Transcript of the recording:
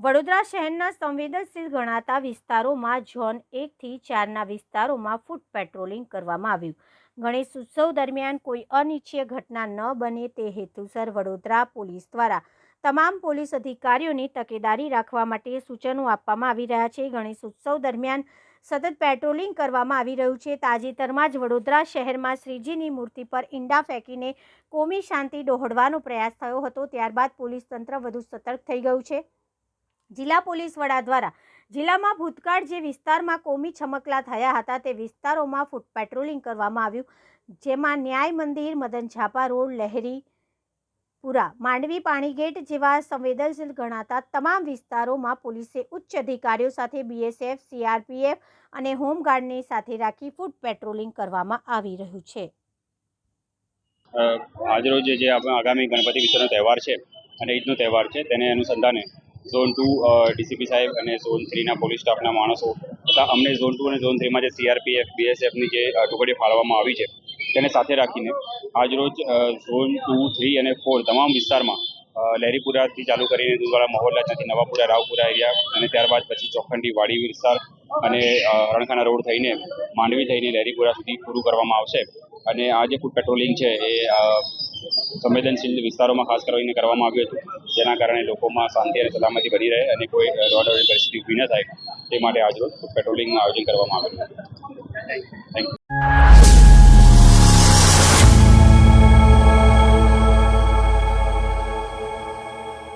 વડોદરા શહેરના સંવેદનશીલ ગણાતા વિસ્તારોમાં ઝોન એકથી ચારના વિસ્તારોમાં ફૂટ પેટ્રોલિંગ કરવામાં આવ્યું. ગણેશ ઉત્સવ દરમિયાન કોઈ અનિચ્છીય ઘટના ન બને તે હેતુસર વડોદરા પોલીસ દ્વારા તમામ પોલીસ અધિકારીઓની તકેદારી રાખવા માટે સૂચનો આપવામાં આવી રહ્યા છે. ગણેશ ઉત્સવ દરમિયાન સતત પેટ્રોલિંગ કરવામાં આવી રહ્યું છે. તાજેતરમાં જ વડોદરા શહેરમાં શ્રીજીની મૂર્તિ પર ઈંડા ફેંકીને કોમી શાંતિ ડહોળવાનો પ્રયાસ થયો હતો. ત્યારબાદ પોલીસ તંત્ર વધુ સતર્ક થઈ ગયું છે. જિલ્લા પોલીસ વડા દ્વારા જિલ્લામાં ભૂતકાળ જે વિસ્તારમાં કોમી છમકલા થયા હતા તે વિસ્તારોમાં ફૂટ પેટ્રોલિંગ કરવામાં આવ્યું. જેમાં ન્યાય મંદિર, મદન છાપા રોડ, લહેરી, પુરા, માંડવી, પાણીગેટ જેવા સંવેદનશીલ ગણાતા તમામ વિસ્તારોમાં પોલીસે ઉચ્ચ અધિકારીઓ સાથે બીએસએફ, સીઆરપીએફ અને હોમગાર્ડની સાથે રાખી ફૂટ પેટ્રોલિંગ કરવામાં આવી રહ્યું છે. આજરોજ જે આગામી ગણપતિ વિસર્જનનો તહેવાર છે, અને ઈદનો તહેવાર છે, તેને અનુસંધાને ઝોન ટુ ડીસીપી સાહેબ અને ઝોન થ્રીના પોલીસ સ્ટાફના માણસો તથા અમને ઝોન ટુ અને ઝોન થ્રીમાં જે સીઆરપીએફ, બીએસએફની જે ટુકડી ફાળવવામાં આવી છે, તેને સાથે રાખીને આજરોજ ઝોન ટુ, થ્રી અને ફોર તમામ વિસ્તારમાં લહેરીપુરાથી ચાલુ કરીને દુધવાડા મહોલ્લા ત્યાંથી નવાપુરા, રાવપુરા એરિયા અને ત્યારબાદ પછી ચોખંડી, વાડી વિસ્તાર અને રણખાના રોડ થઈને, માંડવી થઈને લહેરીપુરા સુધી પૂરું કરવામાં આવશે. અને આ જે ફૂડ પેટ્રોલિંગ છે એ સંવેદનશીલ વિસ્તારોમાં ખાસ કરીને કરવામાં આવ્યું હતું. જેના કારણે લોકોમાં શાંતિ અને સલામતી બની રહે અને કોઈ રોડ પરિસ્થિતિ ઊભી ન થાય. તે માટે આજરોજ પેટ્રોલિંગનું આયોજન કરવામાં આવેલું થેન્ક યુ